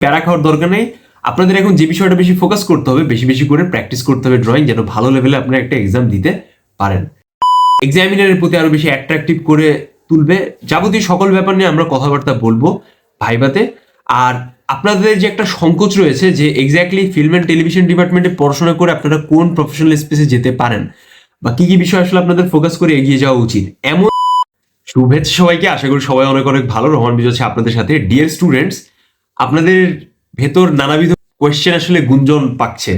প্যারা খাওয়ার দরকার নেই। আপনাদের এখন যে বিষয়টা বেশি ফোকাস করতে হবে, বেশি বেশি করে প্র্যাকটিস করতে হবে ড্রয়িং যেন ভালো লেভেলে আপনারা একটা এক্সাম দিতে পারেন। এক্সামিনারের প্রতি আরও বেশি অ্যাট্রাকটিভ করে তুলবে। যাবতীয় সকল ব্যাপার নিয়ে আমরা কথাবার্তা বলব ভাইবাতে। আর আপনাদের যে একটা সংকোচ রয়েছে যে এক্স্যাক্টলি ফিল্ম অ্যান্ড টেলিভিশন ডিপার্টমেন্টে পড়াশোনা করে আপনারা কোন প্রফেশনাল স্পেসে যেতে পারেন? বা কি কি বিষয় আসলে আপনাদের ফোকাস করে এগিয়ে যাওয়া উচিত? এমন শুভেচ্ছা সবাইকে। আশা করি সবাই অনেক অনেক ভালো। রহমান বিজয় আছে আপনাদের সাথে। ডিয়ার স্টুডেন্টস আপনাদের ভেতর নানাবিধ কোয়েশ্চেন আসলে গুঞ্জন পাচ্ছে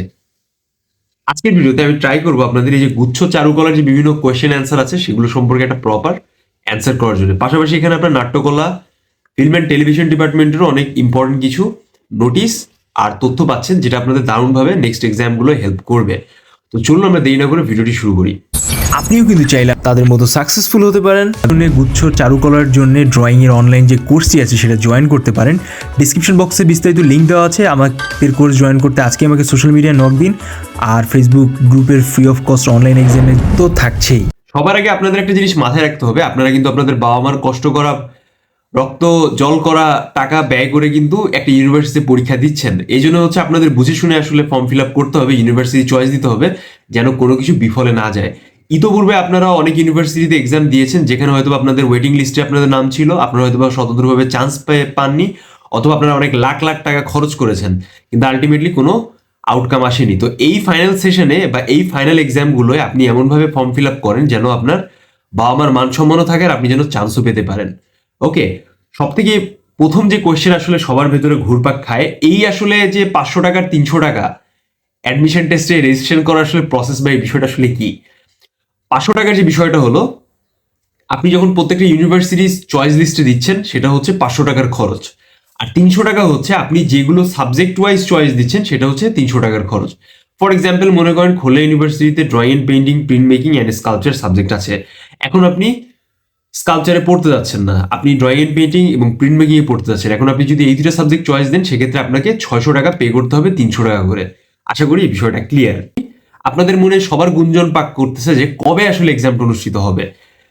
আজকের ভিডিওতে আমি ট্রাই করব আপনাদের এই যে গুচ্ছ চারুকলার যে বিভিন্ন কোয়েশ্চেন অ্যান্সার আছে, সেগুলো সম্পর্কে একটা প্রপার অ্যান্সার করার জন্য। পাশাপাশি এখানে আপনার নাট্যকলা ফিল্ম অ্যান্ড টেলিভিশন ডিপার্টমেন্টেরও অনেক ইম্পর্টেন্ট কিছু নোটিশ আর তথ্য পাচ্ছেন, যেটা আপনাদের দারুণভাবে নেক্সট এক্সামগুলো হেল্প করবে। তো চলুন আমরা দেরি না করে ভিডিওটি শুরু করি। আপনিও কিন্তু চাইলে তাদের মতো সাকসেসফুল হতে পারেন। গুচ্ছ চারুকলার জন্য ড্রয়িং এর অনলাইন যে কোর্সটি আছে সেটা জয়েন করতে পারেন। ডিসক্রিপশন বক্সে বিস্তারিত লিঙ্ক দেওয়া আছে। আমাদের কোর্স জয়েন করতে আজকে আমাকে সোশ্যাল মিডিয়ায় নক দিন। আর ফেসবুক গ্রুপের ফ্রি অফ কস্ট অনলাইন এক্সামে তো থাকছেই। সবার আগে আপনাদের একটা জিনিস মাথায় রাখতে হবে। আপনারা কিন্তু আপনাদের বাবা মার কষ্ট করা, রক্ত, জল করা টাকা ব্যয় করে কিন্তু একটা ইউনিভার্সিটিতে পরীক্ষা দিচ্ছেন। এই জন্য হচ্ছে আপনাদের বুঝে শুনে আসলে ফর্ম ফিল আপ করতে হবে ইউনিভার্সিটি চয়েস দিতে হবে, যেন কোনো কিছু বিফলে না যায়। ইতোপূর্বে আপনারা অনেক ইউনিভার্সিটিতে এক্সাম দিয়েছেন, যেখানে হয়তো আপনাদের ওয়েটিং লিস্টে আপনাদের নাম ছিল, আপনারা হয়তো বা স্বতন্ত্রভাবে চান্স পেয়ে পাননি, অথবা আপনারা অনেক লাখ লাখ টাকা খরচ করেছেন, কিন্তু আলটিমেটলি কোনো আউটকাম আসেনি। তো এই ফাইনাল সেশনে বা এই ফাইনাল এক্সামগুলোয় আপনি এমনভাবে ফর্ম ফিল আপ করেন যেন আপনার বাবা মার মান সম্মানও থাকে আর আপনি যেন চান্সও পেতে পারেন। ওকে সব থেকে প্রথম যে কোয়েশ্চেন আসলে সবার ভেতরে ঘুরপাক খায়, এই আসলে যে পাঁচশো টাকার তিনশো টাকা অ্যাডমিশন টেস্টে রেজিস্ট্রেশন করার আসলে প্রসেস বা এই বিষয়টা আসলে কি? পাঁচশো টাকার যে বিষয়টা হলো, আপনি যখন প্রত্যেকটা ইউনিভার্সিটির চয়েস লিস্টে দিচ্ছেন, সেটা হচ্ছে পাঁচশো টাকার খরচ। আর তিনশো টাকা হচ্ছে আপনি যেগুলো সাবজেক্ট ওয়াইজ চয়েস দিচ্ছেন, সেটা হচ্ছে তিনশো টাকার খরচ। ফর এক্সাম্পল মনে করেন খোলা ইউনিভার্সিটিতে drawing and painting print making and sculpture subject আছে। এখন আপনি স্কালচারে পড়তে যাচ্ছেন না। আপনি ড্রয়িং অ্যান্ড পেন্টিং এবং প্রিন্ট মেকিং এ পড়তে যাচ্ছেন। এখন আপনি যদি এই দুটো সাবজেক্ট চয়েস দেন, সেক্ষেত্রে আপনাকে ছয়শো টাকা পে করতে হবে তিনশো টাকা করে। আশা করি এই বিষয়টা ক্লিয়ার আপনাদের মনে সবার গুঞ্জন পাক করতেছে যে কবে আসলে এক্সামটা অনুষ্ঠিত হবে?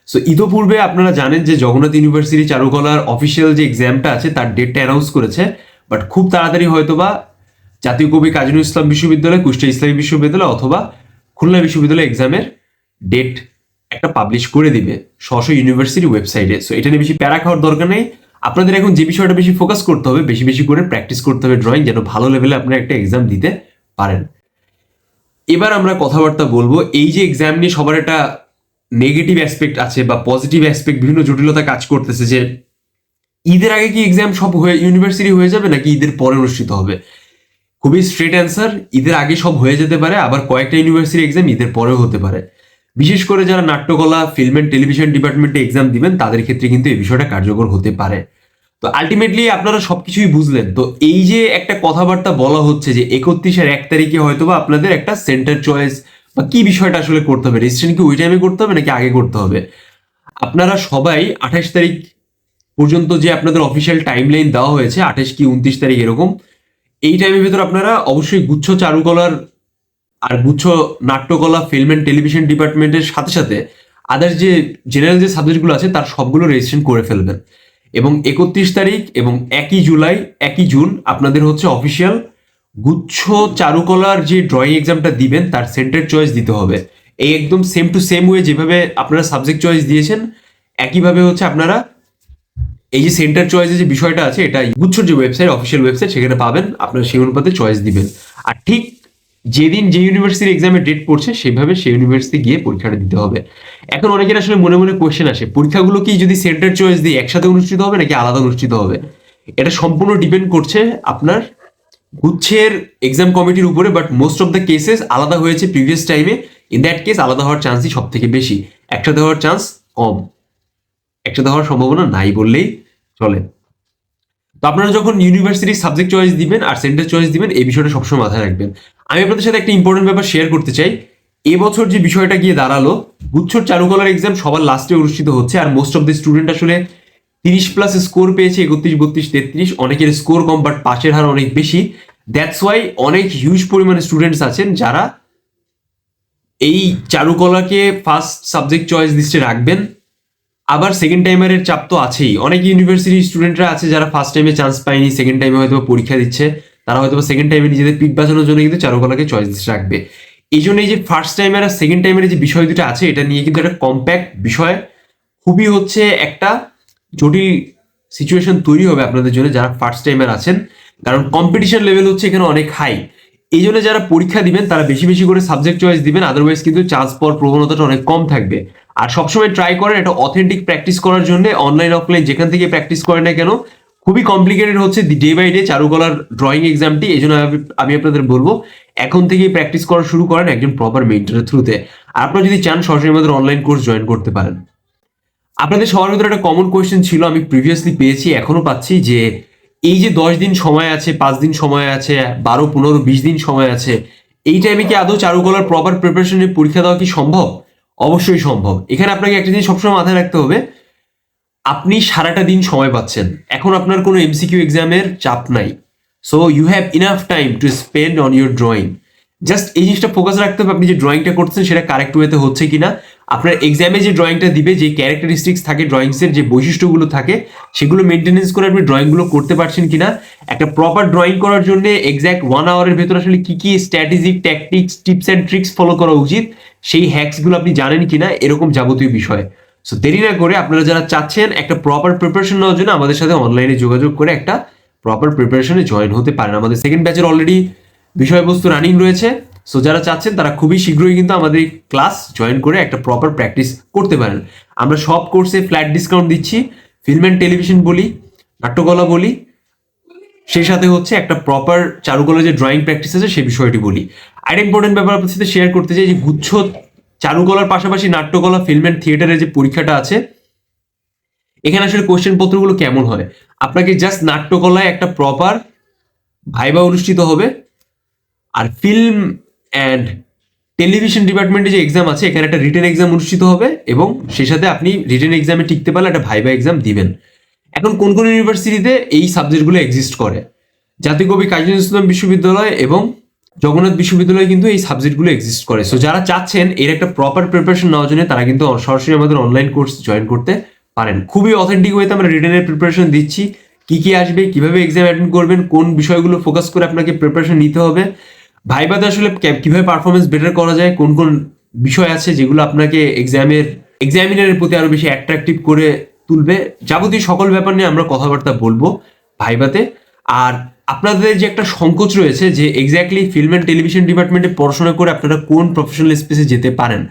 সো ইতোপূর্বে আপনারা জানেন যে জগন্নাথ ইউনিভার্সিটি চারুকলার অফিসিয়াল যে এক্সামটা আছে, তার ডেটটা অ্যানাউন্স করেছে। বাট খুব তাড়াতাড়ি হয়তোবা জাতীয় কবি কাজী ইসলাম বিশ্ববিদ্যালয়, কুষ্টিয়া ইসলামী বিশ্ববিদ্যালয় অথবা খুলনা বিশ্ববিদ্যালয় এক্সামের ডেট একটা পাবলিশ করে দিবে স্ব ইউনিভার্সিটি ওয়েবসাইটে সো এটা নিয়ে বেশি প্যারা খাওয়ার দরকার নেই। আপনাদের এখন যে বিষয়টা বেশি ফোকাস করতে হবে, বেশি বেশি করে প্র্যাকটিস করতে হবে ড্রয়িং যেন ভালো লেভেলে আপনারা একটা এক্সাম দিতে পারেন। এবার আমরা কথাবার্তা বলব, এই যে এক্সাম নিয়ে সবার একটা নেগেটিভ অ্যাসপেক্ট আছে বা পজিটিভ অ্যাসপেক্ট বিভিন্ন জটিলতা কাজ করতেছে যে, ঈদের আগে কি এক্সাম সব হয়ে ইউনিভার্সিটি হয়ে যাবে নাকি ঈদের পরে অনুষ্ঠিত হবে? খুবই স্ট্রেট অ্যান্সার ঈদের আগে সব হয়ে যেতে পারে, আবার কয়েকটা ইউনিভার্সিটি এক্সাম ঈদের পরেও হতে পারে। বিশেষ করে যারা নাট্যকলা ফিল্ম অ্যান্ড টেলিভিশন ডিপার্টমেন্টে এক্সাম দিবেন, তাদের ক্ষেত্রে কিন্তু এই বিষয়টা কার্যকর হতে পারে। তো আলটিমেটলি আপনারা সবকিছুই বুঝলেন। তো এই যে একটা কথাবার্তা বলা হচ্ছে যে একত্রিশের এক তারিখে হয়তো বা আপনাদের একটা সেন্টার চয়েস বা কি বিষয়টা আসলে করতে হবে? রেজিস্ট্রেশন কি ওই টাইমে করতে হবে নাকি আগে করতে হবে? আপনারা সবাই আঠাশ তারিখ পর্যন্ত যে আপনাদের অফিসিয়াল টাইম লাইন দেওয়া হয়েছে, আঠাশ কি উনত্রিশ তারিখ এরকম, এই টাইমের ভিতর আপনারা অবশ্যই গুচ্ছ চারুকলার আর গুচ্ছ নাট্যকলা ফিল্ম অ্যান্ড টেলিভিশন ডিপার্টমেন্টের সাথে সাথে আদার্স যে জেনারেল যে সাবজেক্টগুলো আছে, তার সবগুলো রেজিস্ট্রেশন করে ফেলবেন। এবং একত্রিশ তারিখ এবং একই জুলাই, একই জুন আপনাদের হচ্ছে অফিসিয়াল গুচ্ছ চারুকলার যে ড্রয়িং এক্সামটা দিবেন, তার সেন্টার চয়েস দিতে হবে। এই একদম সেম টু সেম ওয়ে যেভাবে আপনারা সাবজেক্ট চয়েস দিয়েছেন, একইভাবে হচ্ছে আপনারা এই যে সেন্টার চয়েসের যে বিষয়টা আছে, এটা গুচ্ছর যে ওয়েবসাইট অফিসিয়াল ওয়েবসাইট সেখানে পাবেন। আপনারা সেই অনুপাতে চয়েস দিবেন। আর ঠিক যেদিন যে ইউনিভার্সিটির এক্সামের ডেট পড়ছে, সেভাবে সেই ইউনিভার্সিটি গিয়ে পরীক্ষাটা দিতে হবে। এখন অনেকের আসলে মনে মনে কোয়েশ্চেন আসে পরীক্ষাগুলো কি যদি সেন্টার চয়েস দিয়ে একসাথে অনুষ্ঠিত হবে, নাকি আলাদা অনুষ্ঠিত হবে? এটা সম্পূর্ণ ডিপেন্ড করছে আপনার গুচ্ছের এক্সাম কমিটির উপরে but most of the cases আলাদা হয়েছে প্রিভিয়াস টাইমে ইন দ্যাট কেস আলাদা হওয়ার চান্সই সব থেকে বেশি। একসাথে হওয়ার চান্স কম। একসাথে হওয়ার সম্ভাবনা নাই বললেই চলে। তো আপনারা যখন ইউনিভার্সিটির সাবজেক্ট চয়েস দিবেন আর সেন্টার চয়েস দিবেন, এই বিষয়টা সবসময় মাথায় রাখবেন। আমি আপনাদের সাথে একটা ইম্পর্টেন্ট ব্যাপার শেয়ার করতে চাই। এবছর যে বিষয়টা গিয়ে দাঁড়াল গুচ্ছর চারুকলার এক্সাম সবার লাস্টে অনুষ্ঠিত হচ্ছে, আর মোস্ট অফ দ্য স্টুডেন্ট আসলে তিরিশ প্লাস স্কোর পেয়েছে, একত্রিশ, বত্রিশ, তেত্রিশ। অনেকের স্কোর কম বাট পাশের হার অনেক বেশি। দ্যাটস ওয়াই অনেক হিউজ পরিমাণে স্টুডেন্টস আছেন যারা এই চারুকলাকে ফার্স্ট সাবজেক্ট চয়েস লিস্টে রাখবেন। আবার সেকেন্ড টাইমারের চাপ তো আছেই। অনেক ইউনিভার্সিটি স্টুডেন্টরা আছে যারা ফার্স্ট টাইমে চান্স পায়নি সেকেন্ড টাইমে হয়তো পরীক্ষা দিচ্ছে। তারা হয়তো সেকেন্ড টাইমে নিজেদের পিঠ বাঁচানোর জন্য কিন্তু চারুকলাকে চয়েস রাখবে। এই জন্য এই যে ফার্স্ট টাইমের আর সেকেন্ড টাইমের যে বিষয় দুটো আছে, এটা নিয়ে কিন্তু একটা কম্প্যাক্ট বিষয়। খুবই হচ্ছে একটা জটিল সিচুয়েশন তৈরি হবে আপনাদের জন্য যারা ফার্স্ট টাইমের আছেন। কারণ কম্পিটিশন লেভেল হচ্ছে এখানে অনেক হাই এই জন্য যারা পরীক্ষা দিবেন, তারা বেশি বেশি করে সাবজেক্ট চয়েস দিবেন আদারওয়াইজ কিন্তু চান্স পাওয়ার প্রবণতাটা অনেক কম থাকবে। আর সবসময় ট্রাই করেন, একটা অথেন্টিক প্র্যাকটিস করার জন্য অনলাইন অফলাইন যেখান থেকে প্র্যাকটিস করেন না কেন খুবই কমপ্লিকেটেড হচ্ছে ডে বাই ডে চারুকলার ড্রয়িং এক্সামটি এই জন্য আমি- আপনাদের বলব, এখন থেকেই প্র্যাকটিস করা শুরু করেন একজন প্রপার মেন্টরের থ্রুতে আর আপনারা যদি চান, সরাসরি আমাদের অনলাইন কোর্স জয়েন করতে পারেন। আপনাদের সবার ভিতরে একটা কমন কোয়েশ্চেন ছিল, আমি প্রিভিয়াসলি পেয়েছি এখনও পাচ্ছি যে, এই যে দশ দিন সময় আছে, পাঁচ দিন সময় আছে, বারো, পনেরো, বিশ দিন সময় আছে, এই টাইমে কি আদৌ চারুকলার প্রপার প্রিপারেশনের পরীক্ষা দেওয়া কি সম্ভব? অবশ্যই সম্ভব। এখানে আপনাকে একটা জিনিস সবসময় মাথায় রাখতে হবে আপনি সারাটা দিন সময় পাচ্ছেন। এখন আপনার কোনো এমসিকিউ এক্সামের চাপ নাই। So you have enough time to spend on your drawing just এই জিনিসটা ফোকাস রাখতে হবে, আপনি যে ড্রয়িংটা করছেন, সেটা কারেক্ট ওয়েতে হচ্ছে কি না আপনার এক্সামে যে ড্রয়িংটা দিবে, যে ক্যারেক্টারিস্টিক্স থাকে ড্রয়িংসের যে বৈশিষ্ট্যগুলো থাকে, সেগুলো মেনটেনেন্স করে আপনি ড্রয়িংগুলো করতে পারছেন কিনা। একটা প্রপার ড্রয়িং করার জন্য এক্স্যাক্ট ওয়ান আওয়ারের ভেতর আসলে কি কি strategic tactics tips and tricks follow করা উচিত, সেই হ্যাকসগুলো আপনি জানেন কিনা, এরকম যাবতীয় বিষয়। সো দেরি না করে আপনারা যারা চাচ্ছেন একটা প্রপার প্রিপারেশন নেওয়ার জন্য আমাদের সাথে অনলাইনে যোগাযোগ করে একটা প্রপার প্রিপারেশনে জয়েন হতে পারেন। আমাদের সেকেন্ড ব্যাচের অলরেডি বিষয়বস্তু রানিং রয়েছে। সো যারা চাচ্ছেন তারা খুবই শীঘ্রই কিন্তু আমাদের ক্লাস জয়েন করে একটা প্রপার প্র্যাকটিস করতে পারেন। আমরা সব কোর্সে ফ্ল্যাট ডিসকাউন্ট দিচ্ছি। ফিল্ম অ্যান্ড টেলিভিশন বলি, নাট্যকলা বলি, সেই সাথে হচ্ছে একটা প্রপার চারুকলা যে ড্রয়িং প্র্যাকটিস আছে, সেই বিষয়টি বলি। আর ইম্পর্টেন্ট ব্যাপার আপনার সাথে শেয়ার করতে চাই যে গুচ্ছ চারুকলার পাশাপাশি নাট্যকলা ফিল্ম অ্যান্ড থিয়েটারের যে পরীক্ষাটা আছে, এখানে আসলে কোশ্চেন পত্রগুলো কেমন হয়? আপনাকে জাস্ট নাট্যকলায় একটা প্রপার ভাইবা অনুষ্ঠিত হবে। আর ফিল্ম অ্যান্ড টেলিভিশন ডিপার্টমেন্টে যে এক্সাম আছে, এখানে একটা রিটেন এক্সাম অনুষ্ঠিত হবে এবং সেই সাথে আপনি রিটেন এক্সামে টিকতে পারলে একটা ভাইবা এক্সাম দিবেন। এখন কোন কোন ইউনিভার্সিটিতে এই সাবজেক্টগুলো এক্সিস্ট করে? জাতীয় কবি কাজী নজরুল ইসলাম বিশ্ববিদ্যালয় এবং জগন্নাথ বিশ্ববিদ্যালয়ে কিন্তু এই সাবজেক্টগুলো এক্সিস্ট করে। সো যারা চাচ্ছেন এর একটা প্রপার প্রিপারেশন নেওয়ার জন্য, তারা কিন্তু সরাসরি আমাদের অনলাইন কোর্স জয়েন করতে পারেন। খুবই অথেন্টিক ওয়েতে আমরা রিটেনের প্রিপারেশন দিচ্ছি। কি কি আসবে, কীভাবে এক্সাম অ্যাটেন্ড করবেন, কোন বিষয়গুলো ফোকাস করে আপনাকে প্রিপারেশন নিতে হবে। ভাইবাতে আসলে কীভাবে পারফরমেন্স বেটার করা যায়, কোন কোন বিষয় আছে যেগুলো আপনাকে এক্সামের এক্সামিনারের প্রতি আরও বেশি অ্যাট্রাকটিভ করে তুলবে। যাবতীয় সকল ব্যাপার নিয়ে আমরা কথাবার্তা বলব ভাইবাতে। আর আপনাদের যে একটা সংকোচ রয়েছে যে এক্স্যাক্টলি ফিল্ম অ্যান্ড টেলিভিশন ডিপার্টমেন্টে পড়াশোনা করে আপনারা কোন প্রফেশনাল স্পেসে যেতে পারেন?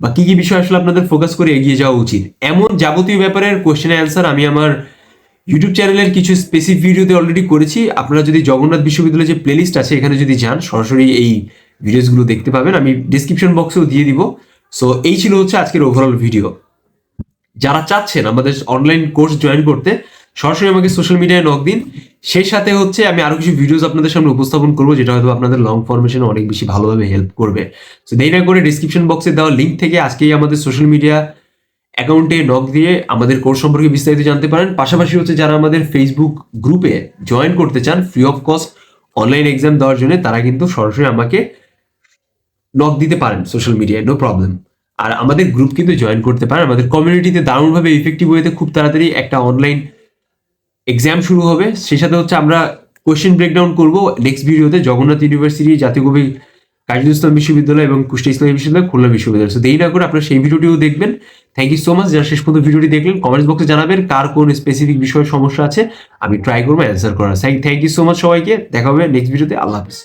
বা কী কী বিষয় আসলে আপনাদের ফোকাস করে এগিয়ে যাওয়া উচিত? এমন যাবতীয় ব্যাপারের কোশ্চেন অ্যান্সার আমি আমার ইউটিউব চ্যানেলের কিছু স্পেসিফিক ভিডিওতে অলরেডি করেছি। আপনারা যদি জগন্নাথ বিশ্ববিদ্যালয়ের যে প্লেলিস্ট আছে, এখানে যদি যান, সরাসরি এই ভিডিওসগুলো দেখতে পাবেন। আমি ডিসক্রিপশন বক্সেও দিয়ে দিব। সো এই ছিল হচ্ছে আজকের ওভারঅল ভিডিও যারা চাচ্ছেন আমাদের অনলাইন কোর্স জয়েন করতে সরাসরি আমাকে সোশ্যাল মিডিয়ায় নক দিন। সেই সাথে হচ্ছে আমি আরও কিছু ভিডিওস আপনাদের সামনে উপস্থাপন করব, যেটা হয়তো আপনাদের লং ফরমেশনে অনেক বেশি ভালোভাবে হেল্প করবে। তো দেরি না করে ডিসক্রিপশন বক্সে দেওয়া লিঙ্ক থেকে আজকেই আমাদের সোশ্যাল মিডিয়া অ্যাকাউন্টে নক দিয়ে আমাদের কোর্স সম্পর্কে বিস্তারিত জানতে পারেন। পাশাপাশি হচ্ছে যারা আমাদের ফেসবুক গ্রুপে জয়েন করতে চান free of cost online exam দেওয়ার জন্য, তারা কিন্তু সরাসরি আমাকে নক দিতে পারেন সোশ্যাল মিডিয়ায় নো প্রবলেম আর আমাদের গ্রুপ কিন্তু জয়েন করতে পারেন। আমাদের কমিউনিটিতে দারুণভাবে ইফেক্টিভ ওয়েতে খুব তাড়াতাড়ি একটা অনলাইন এক্সাম শুরু হবে, সেই সাথে হচ্ছে আমরা কোয়েশ্চেন ব্রেকডাউন করব নেক্সট ভিডিওতে জগন্নাথ ইউনিভার্সিটি জাতীয় কবি কাজী ইসলাম বিশ্ববিদ্যালয় এবং কুষ্টিয়া ইসলামী বিশ্ববিদ্যালয়, খুলনা বিশ্ববিদ্যালয়। সো দেরি না করে আপনারা সেই ভিডিওটিও দেখবেন। থ্যাংক ইউ সো মাচ যারা শেষ পর্যন্ত ভিডিওটি দেখলেন কমেন্টস বক্সে জানাবেন কার কোন স্পেসিফিক বিষয়ে সমস্যা আছে। আমি ট্রাই করব অ্যান্সার করার। থ্যাংক ইউ সো মাচ সবাইকে। দেখা হবে নেক্সট ভিডিওতে আল্লাহ হাফিজ।